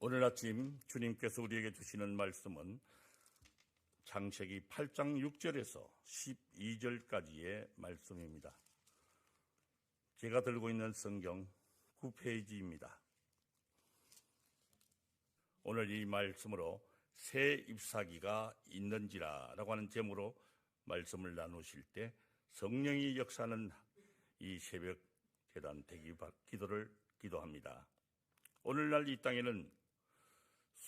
오늘 아침 주님께서 우리에게 주시는 말씀은 창세기 8장 6절에서 12절까지의 말씀입니다. 제가 들고 있는 성경 9페이지입니다. 오늘 이 말씀으로 새 잎사귀가 있는지라 라고 하는 제목으로 말씀을 나누실 때 성령이 역사하는 이 새벽 재단 대기 기도를 기도합니다. 오늘날 이 땅에는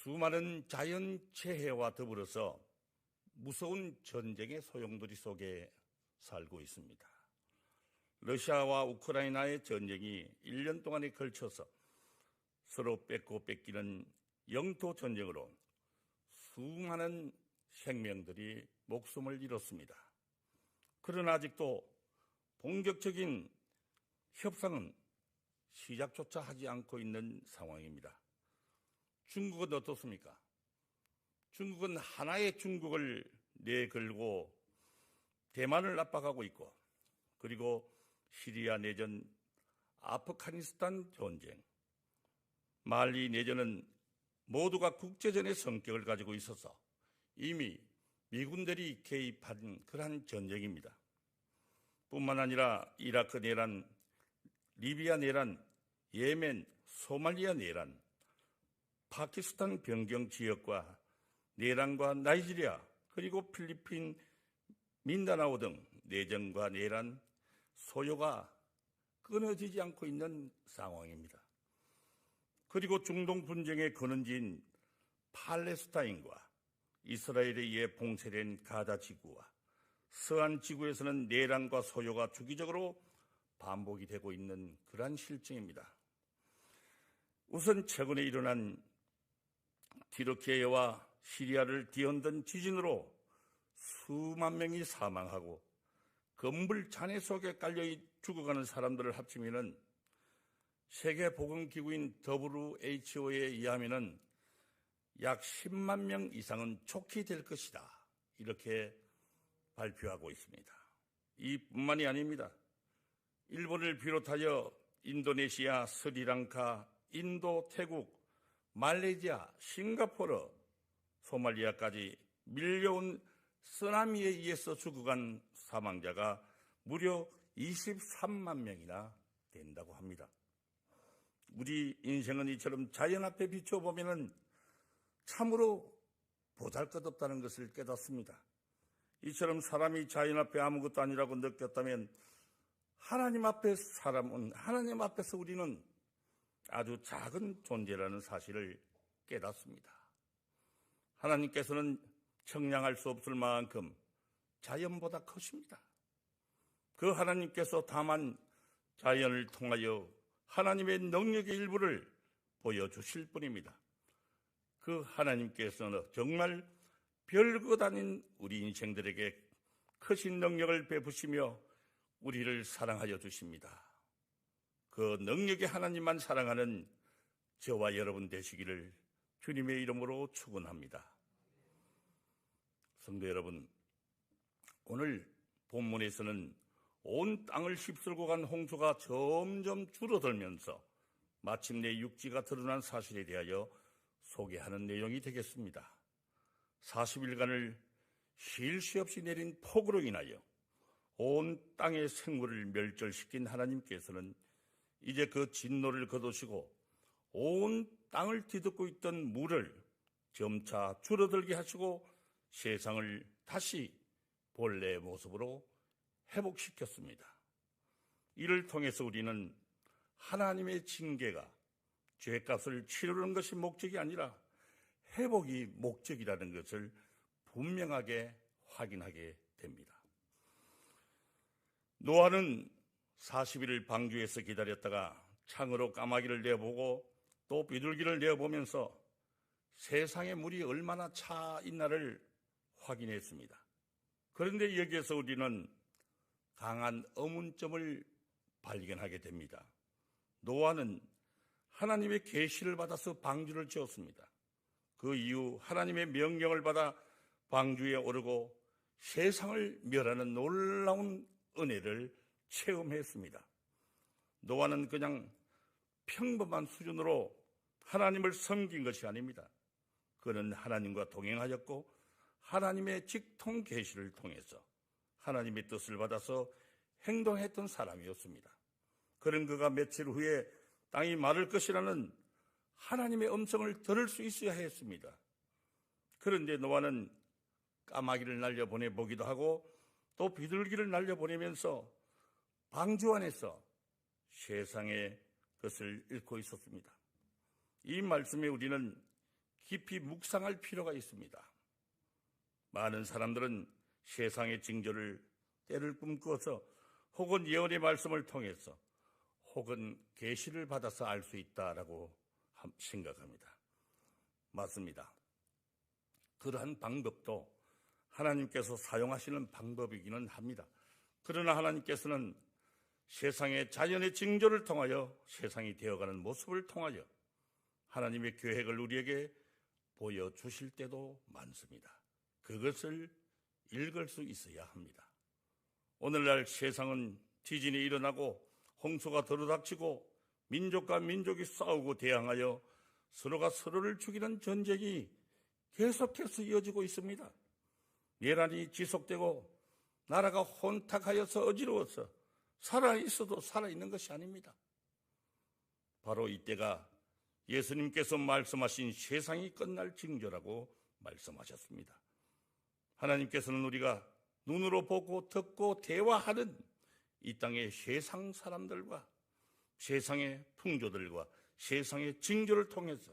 수많은 자연재해와 더불어서 무서운 전쟁의 소용돌이 속에 살고 있습니다. 러시아와 우크라이나의 전쟁이 1년 동안에 걸쳐서 서로 뺏고 뺏기는 영토 전쟁으로 수많은 생명들이 목숨을 잃었습니다. 그러나 아직도 본격적인 협상은 시작조차 하지 않고 있는 상황입니다. 중국은 어떻습니까? 중국은 하나의 중국을 내걸고 대만을 압박하고 있고 그리고 시리아 내전, 아프가니스탄 전쟁, 말리 내전은 모두가 국제전의 성격을 가지고 있어서 이미 미군들이 개입한 그러한 전쟁입니다. 뿐만 아니라 이라크 내란, 리비아 내란, 예멘, 소말리아 내란, 파키스탄 변경 지역과 내란과 나이지리아 그리고 필리핀, 민다나오 등 내전과 내란, 소요가 끊어지지 않고 있는 상황입니다. 그리고 중동 분쟁의 근원지인 팔레스타인과 이스라엘에 의해 봉쇄된 가자 지구와 서한 지구에서는 내란과 소요가 주기적으로 반복이 되고 있는 그러한 실정입니다. 우선 최근에 일어난 티르키예와 시리아를 뒤흔든 지진으로 수만 명이 사망하고 건물 잔해 속에 깔려 죽어가는 사람들을 합치면은 세계보건기구인 WHO에 의하면은 약 10만 명 이상은 촉히 될 것이다. 이렇게 발표하고 있습니다. 이뿐만이 아닙니다. 일본을 비롯하여 인도네시아, 스리랑카, 인도, 태국, 말레이시아, 싱가포르, 소말리아까지 밀려온 쓰나미에 의해서 죽어간 사망자가 무려 23만 명이나 된다고 합니다. 우리 인생은 이처럼 자연 앞에 비춰보면 참으로 보잘 것 없다는 것을 깨닫습니다. 이처럼 사람이 자연 앞에 아무것도 아니라고 느꼈다면 하나님 앞에 사람은 하나님 앞에서 우리는 아주 작은 존재라는 사실을 깨닫습니다. 하나님께서는 청량할 수 없을 만큼 자연보다 크십니다. 그 하나님께서 다만 자연을 통하여 하나님의 능력의 일부를 보여주실 뿐입니다. 그 하나님께서는 정말 별것 아닌 우리 인생들에게 크신 능력을 베푸시며 우리를 사랑하여 주십니다. 그 능력의 하나님만 사랑하는 저와 여러분 되시기를 주님의 이름으로 축원합니다. 성도 여러분, 오늘 본문에서는 온 땅을 휩쓸고 간 홍수가 점점 줄어들면서 마침내 육지가 드러난 사실에 대하여 소개하는 내용이 되겠습니다. 40일간을 쉴 새 없이 내린 폭우로 인하여 온 땅의 생물을 멸절시킨 하나님께서는 이제 그 진노를 거두시고 온 땅을 뒤덮고 있던 물을 점차 줄어들게 하시고 세상을 다시 본래의 모습으로 회복시켰습니다. 이를 통해서 우리는 하나님의 징계가 죄값을 치르는 것이 목적이 아니라 회복이 목적이라는 것을 분명하게 확인하게 됩니다. 노아는 40일을 방주에서 기다렸다가 창으로 까마귀를 내보고 또 비둘기를 내어보면서 세상의 물이 얼마나 차 있나를 확인했습니다. 그런데 여기에서 우리는 강한 어문점을 발견하게 됩니다. 노아는 하나님의 계시를 받아서 방주를 지었습니다. 그 이후 하나님의 명령을 받아 방주에 오르고 세상을 멸하는 놀라운 은혜를 체험했습니다. 노아는 그냥 평범한 수준으로 하나님을 섬긴 것이 아닙니다. 그는 하나님과 동행하였고 하나님의 직통 계시를 통해서 하나님의 뜻을 받아서 행동했던 사람이었습니다. 그런 그가 며칠 후에 땅이 마를 것이라는 하나님의 음성을 들을 수 있어야 했습니다. 그런데 노아는 까마귀를 날려보내 보기도 하고 또 비둘기를 날려보내면서 방주 안에서 세상의 것을 잃고 있었습니다. 이 말씀에 우리는 깊이 묵상할 필요가 있습니다. 많은 사람들은 세상의 징조를 때를 꿈꾸어서 혹은 예언의 말씀을 통해서 혹은 계시를 받아서 알 수 있다라고 생각합니다. 맞습니다. 그러한 방법도 하나님께서 사용하시는 방법이기는 합니다. 그러나 하나님께서는 세상의 자연의 징조를 통하여 세상이 되어가는 모습을 통하여 하나님의 계획을 우리에게 보여주실 때도 많습니다. 그것을 읽을 수 있어야 합니다. 오늘날 세상은 지진이 일어나고 홍수가 들어닥치고 민족과 민족이 싸우고 대항하여 서로가 서로를 죽이는 전쟁이 계속해서 이어지고 있습니다. 내란이 지속되고 나라가 혼탁하여서 어지러워서 살아 있어도 살아 있는 것이 아닙니다. 바로 이때가 예수님께서 말씀하신 세상이 끝날 징조라고 말씀하셨습니다. 하나님께서는 우리가 눈으로 보고 듣고 대화하는 이 땅의 세상 사람들과 세상의 풍조들과 세상의 징조를 통해서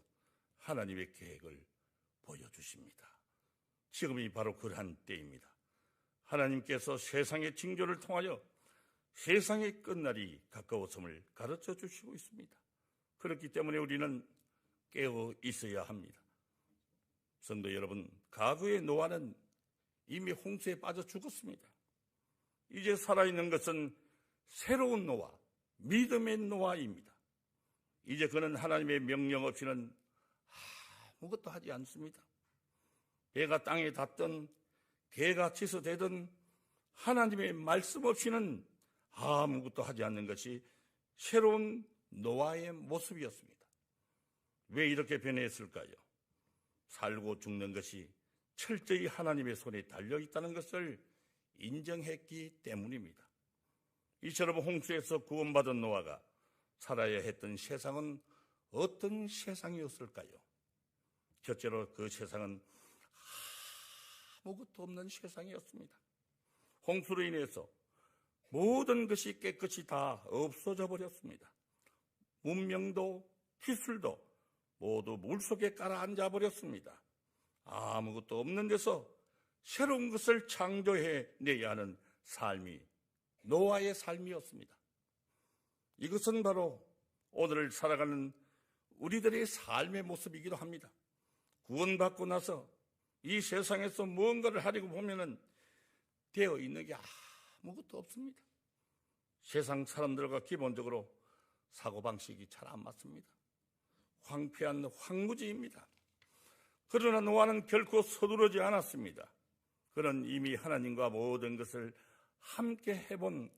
하나님의 계획을 보여주십니다. 지금이 바로 그러한 때입니다. 하나님께서 세상의 징조를 통하여 세상의 끝날이 가까웠음을 가르쳐 주시고 있습니다. 그렇기 때문에 우리는 깨어 있어야 합니다. 성도 여러분, 과거의 노아는 이미 홍수에 빠져 죽었습니다. 이제 살아있는 것은 새로운 노아, 믿음의 노아입니다. 이제 그는 하나님의 명령 없이는 아무것도 하지 않습니다. 배가 땅에 닿든 개가 취소되든 하나님의 말씀 없이는 아무것도 하지 않는 것이 새로운 노아의 모습이었습니다. 왜 이렇게 변했을까요? 살고 죽는 것이 철저히 하나님의 손에 달려 있다는 것을 인정했기 때문입니다. 이처럼 홍수에서 구원받은 노아가 살아야 했던 세상은 어떤 세상이었을까요? 첫째로 그 세상은 아무것도 없는 세상이었습니다. 홍수로 인해서 모든 것이 깨끗이 다 없어져 버렸습니다. 문명도 기술도 모두 물속에 깔아앉아 버렸습니다. 아무것도 없는 데서 새로운 것을 창조해 내야 하는 삶이 노아의 삶이었습니다. 이것은 바로 오늘 살아가는 우리들의 삶의 모습이기도 합니다. 구원받고 나서 이 세상에서 무언가를 하려고 보면은 되어 있는 게 아무것도 없습니다. 세상 사람들과 기본적으로 사고방식이 잘 안 맞습니다. 황폐한 황무지입니다. 그러나 노아는 결코 서두르지 않았습니다. 그는 이미 하나님과 모든 것을 함께 해본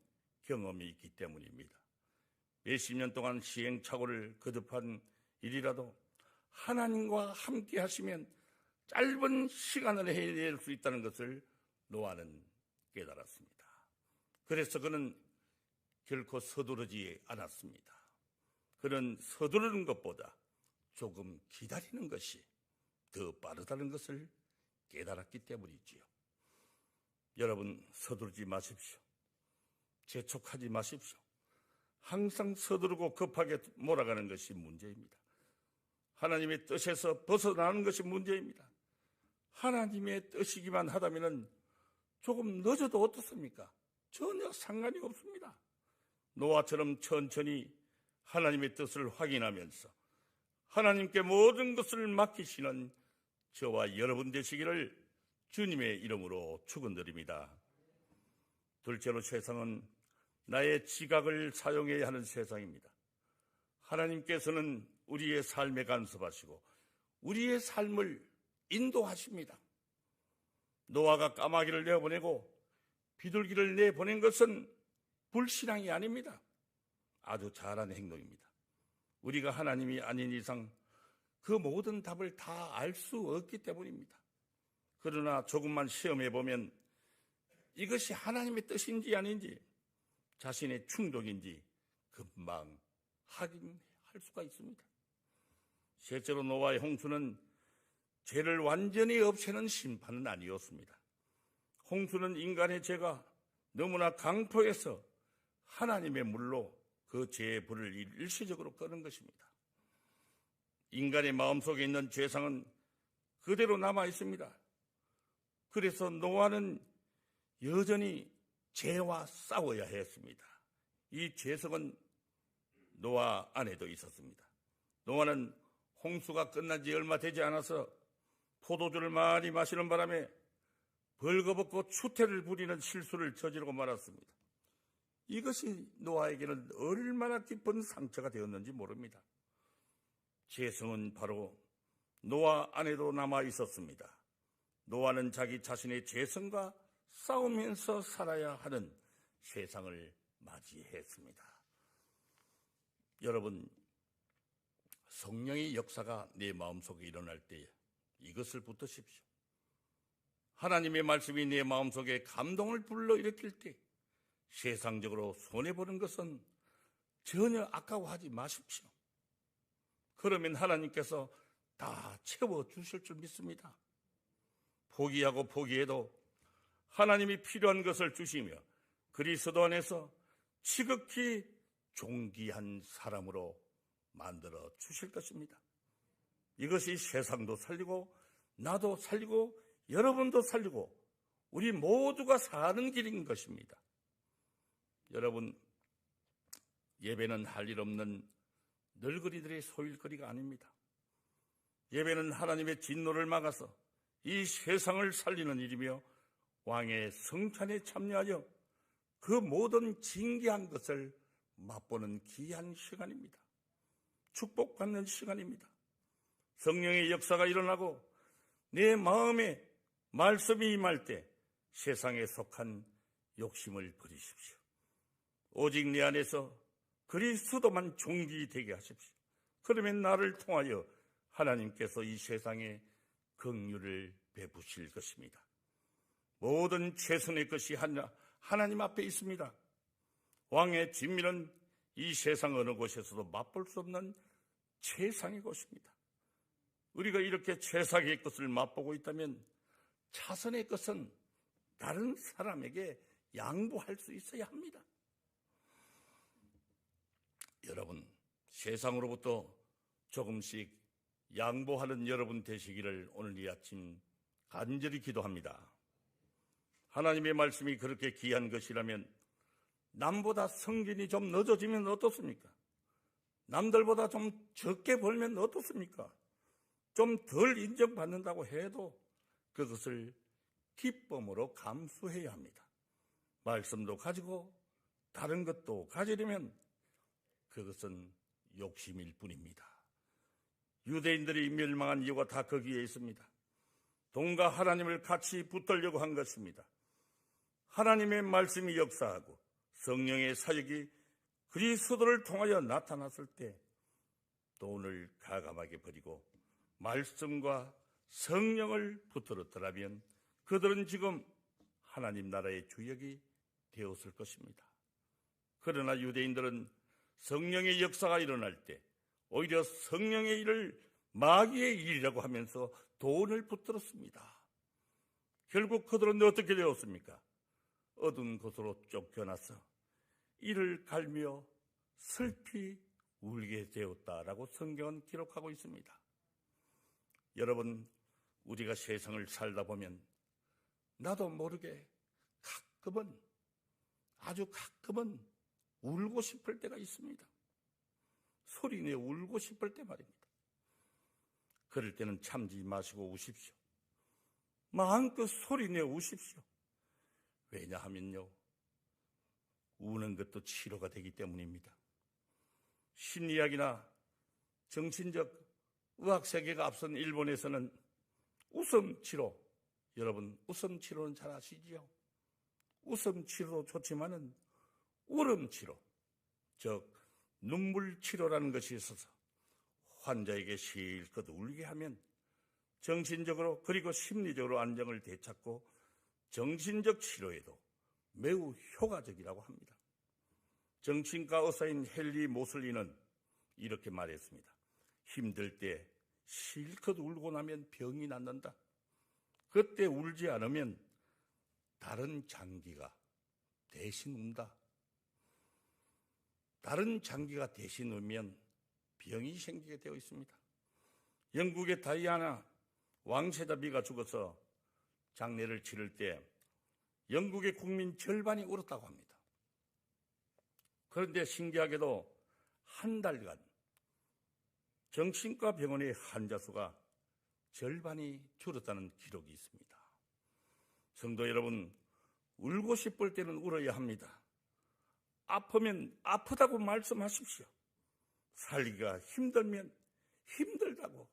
경험이 있기 때문입니다. 몇십 년 동안 시행착오를 거듭한 일이라도 하나님과 함께 하시면 짧은 시간을 해낼 수 있다는 것을 노아는 깨달았습니다. 그래서 그는 결코 서두르지 않았습니다. 그는 서두르는 것보다 조금 기다리는 것이 더 빠르다는 것을 깨달았기 때문이지요. 여러분 서두르지 마십시오. 재촉하지 마십시오. 항상 서두르고 급하게 몰아가는 것이 문제입니다. 하나님의 뜻에서 벗어나는 것이 문제입니다. 하나님의 뜻이기만 하다면 조금 늦어도 어떻습니까? 전혀 상관이 없습니다. 노아처럼 천천히 하나님의 뜻을 확인하면서 하나님께 모든 것을 맡기시는 저와 여러분 되시기를 주님의 이름으로 축원드립니다. 둘째로 세상은 나의 지각을 사용해야 하는 세상입니다. 하나님께서는 우리의 삶에 간섭하시고 우리의 삶을 인도하십니다. 노아가 까마귀를 내보내고 비둘기를 내보낸 것은 불신앙이 아닙니다. 아주 잘한 행동입니다. 우리가 하나님이 아닌 이상 그 모든 답을 다 알 수 없기 때문입니다. 그러나 조금만 시험해 보면 이것이 하나님의 뜻인지 아닌지 자신의 충동인지 금방 확인할 수가 있습니다. 실제로 노아의 홍수는 죄를 완전히 없애는 심판은 아니었습니다. 홍수는 인간의 죄가 너무나 강포해서 하나님의 물로 그 죄의 불을 일시적으로 끄는 것입니다. 인간의 마음속에 있는 죄상은 그대로 남아 있습니다. 그래서 노아는 여전히 죄와 싸워야 했습니다. 이 죄성은 노아 안에도 있었습니다. 노아는 홍수가 끝난 지 얼마 되지 않아서 포도주를 많이 마시는 바람에 벌거벗고 추태를 부리는 실수를 저지르고 말았습니다. 이것이 노아에게는 얼마나 깊은 상처가 되었는지 모릅니다. 죄성은 바로 노아 안에도 남아 있었습니다. 노아는 자기 자신의 죄성과 싸우면서 살아야 하는 세상을 맞이했습니다. 여러분, 성령의 역사가 내 마음속에 일어날 때 이것을 붙드십시오. 하나님의 말씀이 내 마음속에 감동을 불러일으킬 때 세상적으로 손해보는 것은 전혀 아까워하지 마십시오. 그러면 하나님께서 다 채워주실 줄 믿습니다. 포기하고 포기해도 하나님이 필요한 것을 주시며 그리스도 안에서 지극히 존귀한 사람으로 만들어 주실 것입니다. 이것이 세상도 살리고 나도 살리고 여러분도 살리고 우리 모두가 사는 길인 것입니다. 여러분 예배는 할 일 없는 늙은이들의 소일거리가 아닙니다. 예배는 하나님의 진노를 막아서 이 세상을 살리는 일이며 왕의 성찬에 참여하여 그 모든 징계한 것을 맛보는 귀한 시간입니다. 축복받는 시간입니다. 성령의 역사가 일어나고 내 마음에 말씀이 임할 때 세상에 속한 욕심을 버리십시오. 오직 내 안에서 그리스도만 종기되게 하십시오. 그러면 나를 통하여 하나님께서 이 세상에 긍휼을 베푸실 것입니다. 모든 최선의 것이 하나님 앞에 있습니다. 왕의 진미는 이 세상 어느 곳에서도 맛볼 수 없는 최상의 것입니다. 우리가 이렇게 최상의 것을 맛보고 있다면 차선의 것은 다른 사람에게 양보할 수 있어야 합니다. 여러분, 세상으로부터 조금씩 양보하는 여러분 되시기를 오늘 이 아침 간절히 기도합니다. 하나님의 말씀이 그렇게 귀한 것이라면 남보다 성진이 좀 늦어지면 어떻습니까? 남들보다 좀 적게 벌면 어떻습니까? 좀 덜 인정받는다고 해도 그것을 기쁨으로 감수해야 합니다. 말씀도 가지고 다른 것도 가지려면 그것은 욕심일 뿐입니다. 유대인들이 멸망한 이유가 다 거기에 있습니다. 돈과 하나님을 같이 붙들려고 한 것입니다. 하나님의 말씀이 역사하고 성령의 사역이 그리스도를 통하여 나타났을 때 돈을 가감하게 버리고 말씀과 성령을 붙들었더라면 그들은 지금 하나님 나라의 주역이 되었을 것입니다. 그러나 유대인들은 성령의 역사가 일어날 때 오히려 성령의 일을 마귀의 일이라고 하면서 돈을 붙들었습니다. 결국 그들은 어떻게 되었습니까? 어두운 곳으로 쫓겨나서 이를 갈며 슬피 울게 되었다라고 성경은 기록하고 있습니다. 여러분, 우리가 세상을 살다 보면 나도 모르게 가끔은 아주 가끔은 울고 싶을 때가 있습니다. 소리내 울고 싶을 때 말입니다. 그럴 때는 참지 마시고 우십시오. 마음껏 소리내 우십시오. 왜냐하면요, 우는 것도 치료가 되기 때문입니다. 심리학이나 정신적 의학 세계가 앞선 일본에서는 웃음 치료, 여러분 웃음 치료는 잘 아시지요? 웃음 치료도 좋지만은 울음 치료, 즉 눈물 치료라는 것이 있어서 환자에게 실컷 울게 하면 정신적으로 그리고 심리적으로 안정을 되찾고 정신적 치료에도 매우 효과적이라고 합니다. 정신과 의사인 헨리 모슬리는 이렇게 말했습니다. 힘들 때 실컷 울고 나면 병이 낫는다. 그때 울지 않으면 다른 장기가 대신 운다. 다른 장기가 대신 울면 병이 생기게 되어 있습니다. 영국의 다이아나 왕세자비가 죽어서 장례를 치를 때 영국의 국민 절반이 울었다고 합니다. 그런데 신기하게도 한 달간 정신과 병원의 환자 수가 절반이 줄었다는 기록이 있습니다. 성도 여러분, 울고 싶을 때는 울어야 합니다. 아프면 아프다고 말씀하십시오. 살기가 힘들면 힘들다고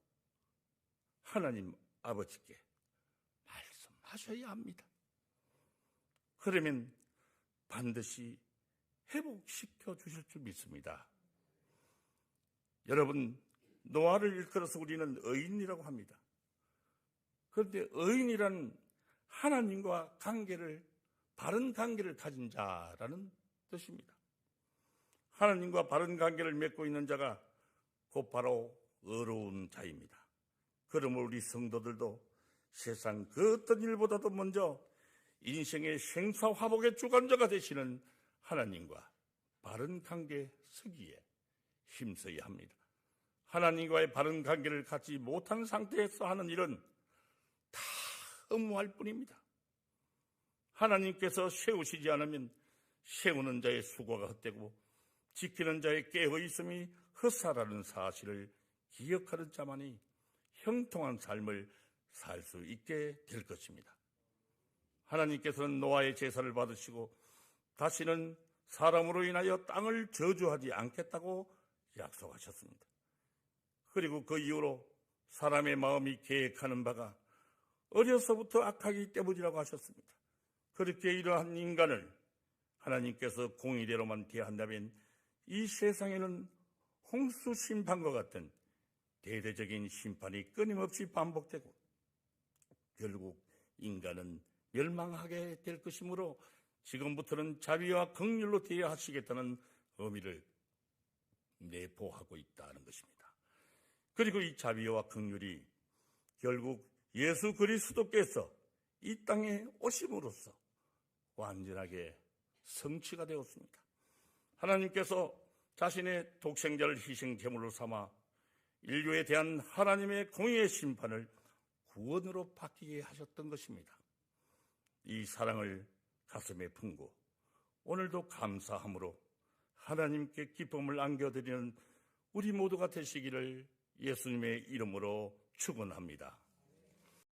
하나님 아버지께 말씀하셔야 합니다. 그러면 반드시 회복시켜 주실 줄 믿습니다. 여러분, 노아를 일컬어서 우리는 의인이라고 합니다. 그런데 의인이란 하나님과 관계를, 바른 관계를 가진 자라는 뜻입니다. 하나님과 바른 관계를 맺고 있는 자가 곧 바로 의로운 자입니다. 그러므로 우리 성도들도 세상 그 어떤 일보다도 먼저 인생의 생사 화복의 주관자가 되시는 하나님과 바른 관계 서기에 힘써야 합니다. 하나님과의 바른 관계를 갖지 못한 상태에서 하는 일은 다 허무할 뿐입니다. 하나님께서 세우시지 않으면 세우는 자의 수고가 헛되고 지키는 자의 깨어 있음이 헛사라는 사실을 기억하는 자만이 형통한 삶을 살 수 있게 될 것입니다. 하나님께서는 노아의 제사를 받으시고 다시는 사람으로 인하여 땅을 저주하지 않겠다고 약속하셨습니다. 그리고 그 이후로 사람의 마음이 계획하는 바가 어려서부터 악하기 때문이라고 하셨습니다. 그렇게 이러한 인간을 하나님께서 공의대로만 대한다면 이 세상에는 홍수 심판과 같은 대대적인 심판이 끊임없이 반복되고 결국 인간은 멸망하게 될 것이므로 지금부터는 자비와 긍휼로 대하시겠다는 의미를 내포하고 있다는 것입니다. 그리고 이 자비와 긍휼이 결국 예수 그리스도께서 이 땅에 오심으로써 완전하게 성취가 되었습니다. 하나님께서 자신의 독생자를 희생 제물로 삼아 인류에 대한 하나님의 공의의 심판을 구원으로 바뀌게 하셨던 것입니다. 이 사랑을 가슴에 품고 오늘도 감사함으로 하나님께 기쁨을 안겨드리는 우리 모두가 되시기를 예수님의 이름으로 축원합니다.